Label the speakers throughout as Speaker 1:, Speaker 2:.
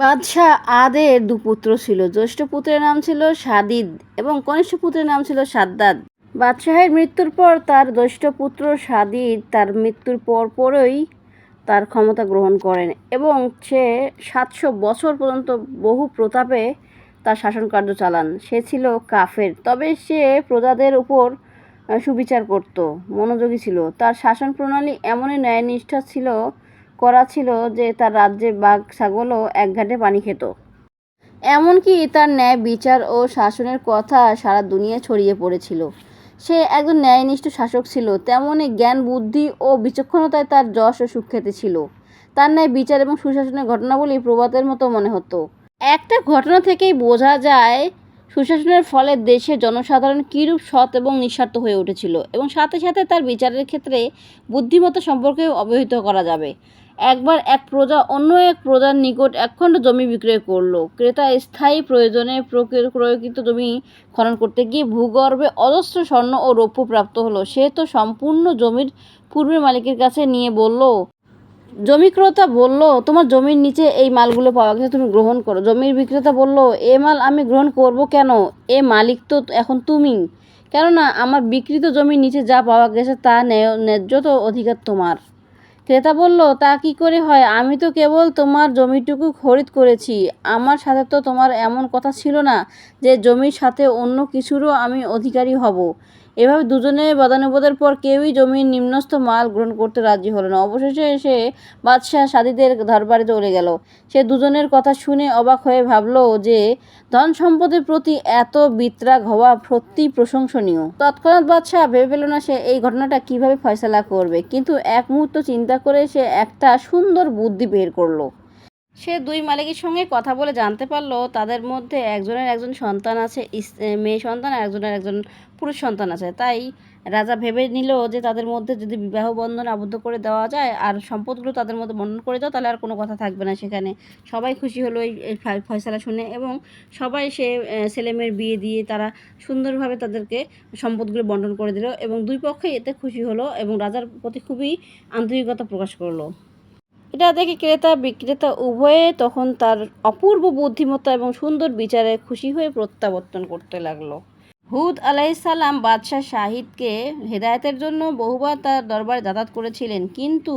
Speaker 1: বাদশাহ আদের দুপুত্র ছিল। জ্যেষ্ঠ পুত্রের নাম ছিল সাদিদ এবং কনিষ্ঠ পুত্রের নাম ছিল সাদ্দাদ। বাদশাহের মৃত্যুর পর তার জ্যৈষ্ঠ পুত্র সাদিদ তার মৃত্যুর পর পরই তার ক্ষমতা গ্রহণ করেন এবং সে সাতশো বছর পর্যন্ত বহু প্রতাপে তার শাসন কার্য চালান। সে ছিল কাফের, তবে সে প্রজাদের উপর সুবিচার করত, মনোযোগী ছিল। তার শাসন প্রণালী এমনই ন্যায়নিষ্ঠা ছিল করা ছিল যে তার রাজ্যে বাঘ, ছাগলও এক ঘাটে পানি খেত। এমনকি তার ন্যায় বিচার ও শাসনের কথা সারা দুনিয়া ছড়িয়ে পড়েছিল। সে একজন ন্যায়নিষ্ঠ শাসক ছিল তেমনই জ্ঞান, বুদ্ধি ও বিচক্ষণতায় তার যশ ও সুখ্যাতি ছিল। তার ন্যায় বিচার এবং সুশাসনের ঘটনাবলী প্রবাদের মতো মনে হতো। একটা ঘটনা থেকেই বোঝা যায়, সুশাসনের ফলে দেশের জনসাধারণ কীরূপ সৎ এবং নিঃস্বার্থ হয়ে উঠেছিল এবং সাথে সাথে তার বিচারের ক্ষেত্রে বুদ্ধিমত্তা সম্পর্কে অবহিত করা যাবে। একবার এক প্রজা অন্য এক প্রজার নিকট একখণ্ড জমি বিক্রয় করল। ক্রেতা স্থায়ী প্রয়োজনে ক্রয়কৃত জমি খনন করতে গিয়ে ভূগর্ভে অজস্র স্বর্ণ ও রৌপ্য প্রাপ্ত হলো। সে তো সম্পূর্ণ জমির পূর্বের মালিকের কাছে নিয়ে বলল, জমি ক্রেতা বলল, তোমার জমির নিচে এই মালগুলো পাওয়া গেছে, তুমি গ্রহণ করো। জমির বিক্রেতা বলল, এ মাল আমি গ্রহণ করব কেন? এ মালিক তো এখন তুমি। কেননা আমার বিকৃত জমির নিচে যা পাওয়া গেছে তা ন্যায়- ন্যায্য তো অধিকার তোমার। ক্রেতা বলল, তা কি করে হয়? আমি তো কেবল তোমার জমিটুকু খরিদ করেছি। আমার সাথে তো তোমার এমন কথা ছিল না যে জমির সাথে অন্য কিছুরও আমি অধিকারী হব। এভাবে দুজনে বাদানুবাদের পর কেউই জমির নিম্নস্থ মাল গ্রহণ করতে রাজি হলো না। অবশেষে সে বাদশাহ সাদিদের দরবারে চলে গেল। সে দুজনের কথা শুনে অবাক হয়ে ভাবল যে, ধন সম্পদের প্রতি এত বিত্রাগ হওয়া সত্যি প্রশংসনীয়। তৎক্ষণাৎ বাদশাহ ভেবে পেল না সে এই ঘটনাটা কীভাবে ফয়সলা করবে। কিন্তু এক মুহূর্ত চিন্তা করে সে একটা সুন্দর বুদ্ধি বের করল। সে দুই মালিকের সঙ্গে কথা বলে জানতে পারল, তাদের মধ্যে একজনের একজন সন্তান আছে মেয়ে সন্তান আর একজনের একজন পুরুষ সন্তান আছে। তাই রাজা ভেবে নিল যে তাদের মধ্যে যদি বিবাহ বন্ধন আবদ্ধ করে দেওয়া যায় আর সম্পদগুলো তাদের মধ্যে বন্ধন করে দাও, তাহলে আর কোনো কথা থাকবে না সেখানে। সবাই খুশি হলো এই ফয়সালা শুনে এবং সবাই সে ছেলেমেয়ের বিয়ে দিয়ে তারা সুন্দরভাবে তাদেরকে সম্পদগুলো বন্টন করে দিল এবং দুই পক্ষই এতে খুশি হলো এবং রাজার প্রতি খুবই আন্তরিকতা প্রকাশ করল। এটা দেখে ক্রেতা, বিক্রেতা উভয়ে তখন তার অপূর্ব বুদ্ধিমত্তা এবং সুন্দর বিচারে খুশি হয়ে প্রত্যাবর্তন করতে লাগল। হুদ আলাইসাল্লাম বাদশাহ শাহিদকে হেদায়তের জন্য বহুবার তার দরবারে যাতায়াত করেছিলেন, কিন্তু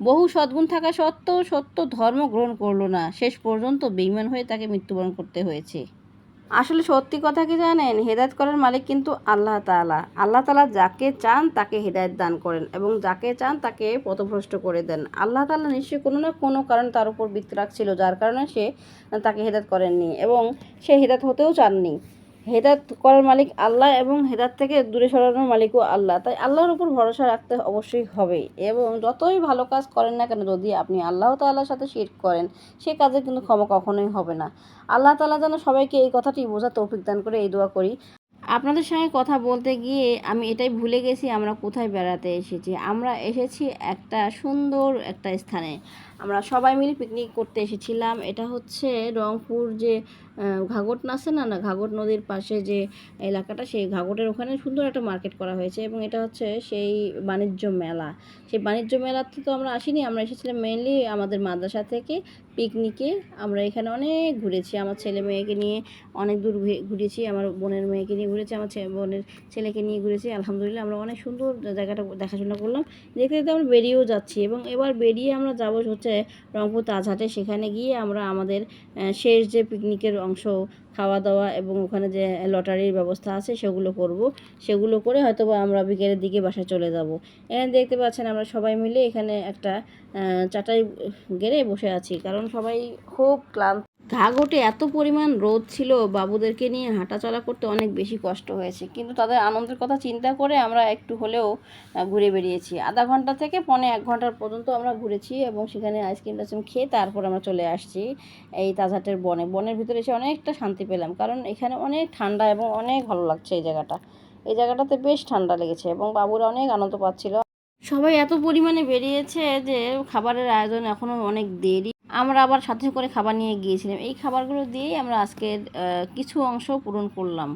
Speaker 1: বহু সদ্গুণ থাকা সত্ত্বেও সত্য ধর্ম গ্রহণ করল না। শেষ পর্যন্ত বেইমান হয়ে তাকে মৃত্যুবরণ করতে হয়েছে। আসলে সত্যি কথা কি জানেন? হেদায়ত করার মালিক কিন্তু আল্লাহ তালা আল্লাহ তালা যাকে চান তাকে হেদায়ত দান করেন এবং যাকে চান তাকে পথভ্রষ্ট করে দেন। আল্লাহ তালা নিশ্চয়ই কোনো না কোনো কারণ তার উপর বৃত্ত রাখছিল, যার কারণে সে তাকে হেদায়ত করেননি এবং সে হেদায়ত হতেও চাননি। হেদায়ত করার মালিক আল্লাহ এবং হেদায়ত থেকে দূরে সরানোর মালিকও আল্লাহ। তাই আল্লাহর উপর ভরসা রাখতে অবশ্যই হবে এবং যতই ভালো কাজ করেন না কেন, যদি আপনি আল্লাহ তাআলার সাথে শিরক করেন, সে কাজে কিন্তু ক্ষমা কখনোই হবে না। আল্লাহ তাআলা যেন সবাইকে এই কথাটি বোঝা তৌফিক দান করে এই দোয়া করি। আপনাদের সঙ্গে কথা বলতে গিয়ে আমি এটাই ভুলে গেছি, আমরা কোথায় বেড়াতে এসেছি? আমরা এসেছি একটা সুন্দর একটা স্থানে। আমরা সবাই মিলে পিকনিক করতে এসেছিলাম। এটা হচ্ছে রংপুর যে ঘাঘট আছে না না ঘাঘট নদীর পাশে যে এলাকাটা, সেই ঘাঘটের ওখানে সুন্দর একটা মার্কেট করা হয়েছে এবং এটা হচ্ছে সেই বাণিজ্য মেলা। সেই বাণিজ্য মেলাতে তো আমরা আসিনি, আমরা এসেছিলাম মেনলি আমাদের মাদ্রাসা থেকে পিকনিকে আমরা এখানে অনেক ঘুরেছি, আমার ছেলে মেয়েকে নিয়ে অনেক দূর ঘুরে- ঘুরেছি, আমার বোনের মেয়েকে নিয়ে ঘুরেছি, আমার বোনের ছেলেকে নিয়ে ঘুরেছি, আলহামদুলিল্লাহ আমরা অনেক সুন্দর জায়গাটা দেখাশোনা করলাম। দেখতে দেখতে আমরা বেরিয়েও যাচ্ছি এবং এবার বেরিয়ে আমরা যাব হচ্ছে রংপুর তাজহাটে। সেখানে গিয়ে আমরা আমাদের শেষ যে পিকনিকের অংশ খাওয়া দাওয়া এবং ওখানে যে লটারির ব্যবস্থা আছে সেগুলো করব। সেগুলো করে হয়তো আমরা বিকেলের দিকে বাসায় চলে যাব। এখানে দেখতে পাচ্ছেন আমরা সবাই মিলে এখানে একটা চাটাই গেড়ে বসে আছি। কারণ সবাই খুব ক্লান্ত। ঘাঘটে এত পরিমাণ রোদ ছিল, বাবুদেরকে নিয়ে হাঁটাচলা করতে অনেক বেশি কষ্ট হয়েছে। কিন্তু তাদের আনন্দের কথা চিন্তা করে আমরা একটু হলেও ঘুরে বেরিয়েছি আধা ঘণ্টা থেকে পনে এক ঘণ্টার পর্যন্ত আমরা ঘুরেছি এবং সেখানে আইসক্রিম টাইসক্রিম খেয়ে তারপর আমরা চলে আসছি এই তাজহাটের বনে। বনের ভিতরে এসে অনেকটা শান্তি পেলাম, কারণ এখানে অনেক ঠান্ডা এবং অনেক ভালো লাগছে এই জায়গাটা। এই জায়গাটাতে বেশ ঠান্ডা লেগেছে এবং বাবুরা অনেক আনন্দ পাচ্ছিল। সবাই এত পরিমাণে বেরিয়েছে যে, খাবারের আয়োজন এখনও অনেক দেরি। আমরা আবার সাথে করে খাবার নিয়ে গিয়েছিলাম। এই খাবারগুলো দিয়েই আমরা আজকের কিছু অংশ পূরণ করলাম।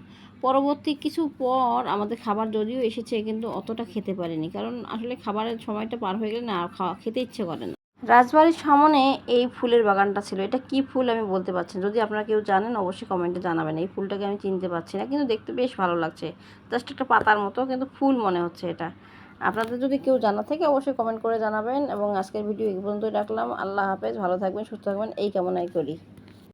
Speaker 1: পরবর্তী কিছু পর আমাদের খাবার যদিও এসেছে কিন্তু অতটা খেতে পারিনি। কারণ আসলে খাবারের সময়টা পার হয়ে গেলে না আর খাওয়া, খেতে ইচ্ছে করে না। রাজবাড়ির সামনে এই ফুলের বাগানটা ছিল। এটা কি ফুল আমি বলতে পারছি না। যদি আপনারা কেউ জানেন, অবশ্যই কমেন্টে জানাবেন। এই ফুলটাকে আমি চিনতে পারছি না, কিন্তু দেখতে বেশ ভালো লাগছে। জাস্ট একটা পাতার মতো, কিন্তু ফুল মনে হচ্ছে এটা। আপনাদের যদি কেউ জানা থাকে, অবশ্যই কমেন্ট করে জানাবেন। এবং আজকের ভিডিও এই পর্যন্তই রাখলাম। আল্লাহ হাফেজ, ভালো থাকবেন, সুস্থ থাকবেন। এই কামনাই করি।